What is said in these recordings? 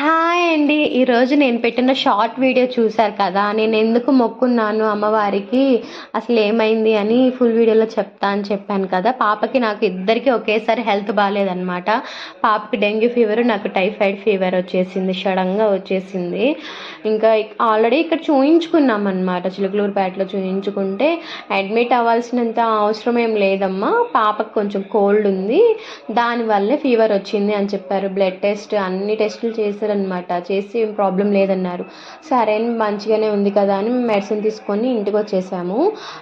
Hi అండి. ఈరోజు నేను పెట్టిన షార్ట్ వీడియో చూశారు కదా నేను ఎందుకు మొక్కున్నాను అమ్మవారికి? అసలు ఏమైంది అని ఫుల్ వీడియోలో చెప్తా అని చెప్పాను కదా. పాపకి నాకు ఇద్దరికి ఒకేసారి హెల్త్ బాగాలేదనమాట పాపకి డెంగ్యూ ఫీవర్ నాకు టైఫాయిడ్ ఫీవర్ వచ్చేసింది సడన్గా వచ్చేసింది. ఇంకా ఆల్రెడీ ఇక్కడ చూయించుకున్నాం అనమాట చిలుకలూరుపేటలో చూయించుకుంటే. అడ్మిట్ అవ్వాల్సినంత అవసరం ఏం లేదమ్మా పాపకు కొంచెం కోల్డ్ ఉంది దానివల్లే ఫీవర్ వచ్చింది అని చెప్పారు. బ్లడ్ టెస్ట్ అన్ని టెస్టులు అనమాట చేసి ఏం ప్రాబ్లం లేదన్నారు. సరే మంచిగానే ఉంది కదా అని మెడిసిన్ తీసుకొని ఇంటికి వచ్చేసాము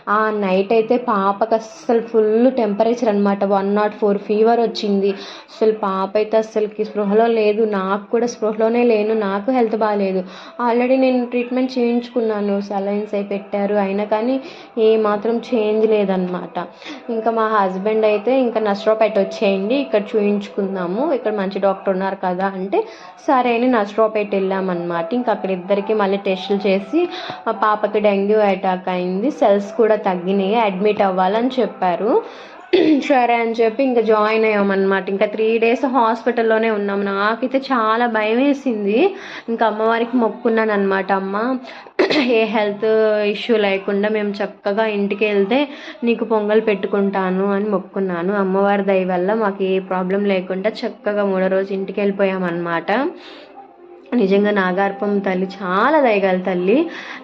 ఆ నైట్ అయితే పాపకు అస్సలు ఫుల్ టెంపరేచర్ అనమాట వన్ నాట్ ఫోర్ ఫీవర్ వచ్చింది. అసలు పాప అయితే అస్సలుకి స్పృహలో లేదు. నాకు కూడా స్పృహలోనే లేను. నాకు హెల్త్ బాగాలేదు ఆల్రెడీ నేను ట్రీట్మెంట్ చేయించుకున్నాను. సలైన్స్ అయి పెట్టారు. అయినా కానీ ఏ మాత్రం చేంజ్ లేదనమాట ఇంకా మా హస్బెండ్ అయితే ఇంకా నస్ట్రోపేట వచ్చేయండి. ఇక్కడ చూయించుకుందాము. ఇక్కడ మంచి డాక్టర్ ఉన్నారు కదా అంటే సరే అని నస్ట్రోపేట వెళ్ళామన్నమాట. ఇంకా అక్కడ ఇద్దరికి మళ్ళీ టెస్టులు చేసి మా పాపకి డెంగ్యూ అటాక్ అయింది. సెల్స్ కూడా తగ్గినాయి. అడ్మిట్ అవ్వాలని చెప్పారు. సరే అని చెప్పి ఇంకా జాయిన్ అయ్యామన్నమాట. ఇంకా త్రీ డేస్ హాస్పిటల్లోనే ఉన్నాం నాకైతే చాలా భయం వేసింది. ఇంకా అమ్మవారికి మొక్కున్నాను అనమాట అమ్మ ఏ హెల్త్ ఇష్యూ లేకుండా మేము చక్కగా ఇంటికి వెళ్తే నీకు పొంగల్ పెట్టుకుంటాను అని మొక్కున్నాను. అమ్మవారి దయ వల్ల మాకు ఏ ప్రాబ్లం లేకుండా చక్కగా మూడో రోజు ఇంటికి వెళ్ళిపోయామన్నమాట. నిజంగా నాగార్పం తల్లి చాలా దయగల తల్లి.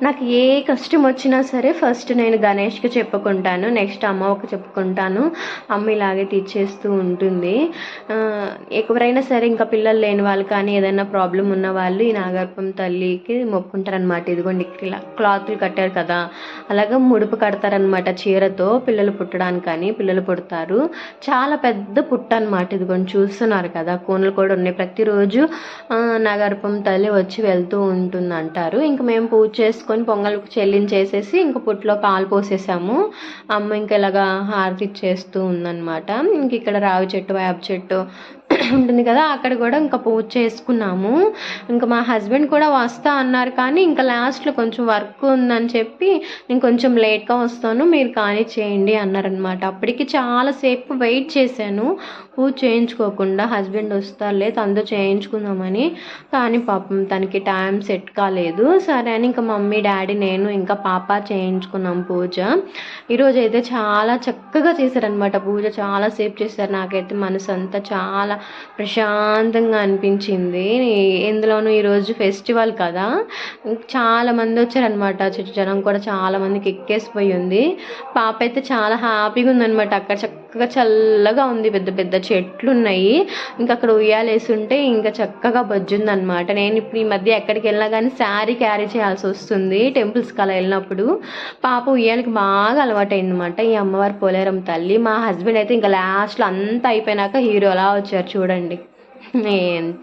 నాకు ఏ కష్టం వచ్చినా సరే ఫస్ట్ నేను గణేష్కి చెప్పుకుంటాను నెక్స్ట్ అమ్మకి చెప్పుకుంటాను. అమ్మ ఇలాగే తీర్చేస్తూ ఉంటుంది. ఎవరైనా సరే ఇంకా పిల్లలు లేని వాళ్ళు కానీ ఏదైనా ప్రాబ్లం ఉన్న వాళ్ళు ఈ నాగార్పం తల్లికి మొక్కుంటారనమాట ఇదిగోండి క్లాత్లు కట్టారు కదా అలాగే ముడుపు కడతారనమాట చీరతో పిల్లలు పుట్టడానికి కానీ పిల్లలు పుడతారు. చాలా పెద్ద పుట్ట అనమాట ఇదిగోండి చూస్తున్నారు కదా కోనలు కూడా ఉన్నాయి. ప్రతిరోజు నాగార్పం తల్లి వచ్చి వెళ్తూ ఉంటుంది అంటారు ఇంక మేము పూజ చేసుకొని పొంగల్ చెల్లించేసేసి ఇంక పుట్లో పాలు పోసేసాము. అమ్మ ఇంక ఇలాగా హారతి చేస్తూ ఉందన్నమాట. ఇంక ఇక్కడ రావి చెట్టు వేప చెట్టు ఉంటుంది కదా అక్కడ కూడా ఇంకా పూజ చేసుకున్నాము. ఇంకా మా హస్బెండ్ కూడా వస్తా అన్నారు కానీ ఇంకా లాస్ట్లో కొంచెం వర్క్ ఉందని చెప్పి నేను కొంచెం లేట్గా వస్తాను మీరు కానీ చేయండి అన్నారనమాట అప్పటికి చాలాసేపు వెయిట్ చేశాను. పూజ చేయించుకోకుండా హస్బెండ్ వస్తారులే తనతో చేయించుకుందామని. కానీ పాపం తనకి టైం సెట్ కాలేదు. సరే అని ఇంకా మమ్మీ డాడీ నేను ఇంకా పాప చేయించుకున్నాం పూజ. ఈరోజు అయితే చాలా చక్కగా చేశారనమాట పూజ. చాలాసేపు చేశారు. నాకైతే మనసు అంతా చాలా ప్రశాంతంగా అనిపించింది. ఎందులోనూ ఈరోజు ఫెస్టివల్ కదా? చాలా మంది వచ్చారనమాట చుట్టూ జనం కూడా చాలా మందికి ఎక్కేసిపోయి ఉంది. పాప అయితే చాలా హ్యాపీగా ఉందనమాట అక్కడ చక్కగా చల్లగా ఉంది పెద్ద పెద్ద చెట్లు ఉన్నాయి ఇంకా అక్కడ ఉయ్యాలేసి ఉంటే ఇంకా చక్కగా బొజ్జుందనమాట. నేను ఇప్పుడు ఈ మధ్య ఎక్కడికి వెళ్ళినా కానీ శారీ క్యారీ చేయాల్సి వస్తుంది టెంపుల్స్కి అలా వెళ్ళినప్పుడు. పాప ఉయ్యాలకి బాగా అలవాటు అనమాట ఈ అమ్మవారి పోలేరం తల్లి మా హస్బెండ్ అయితే ఇంకా లాస్ట్లో అంతా అయిపోయినాక హీరో అలా వచ్చారు చూడండి. ఏంటి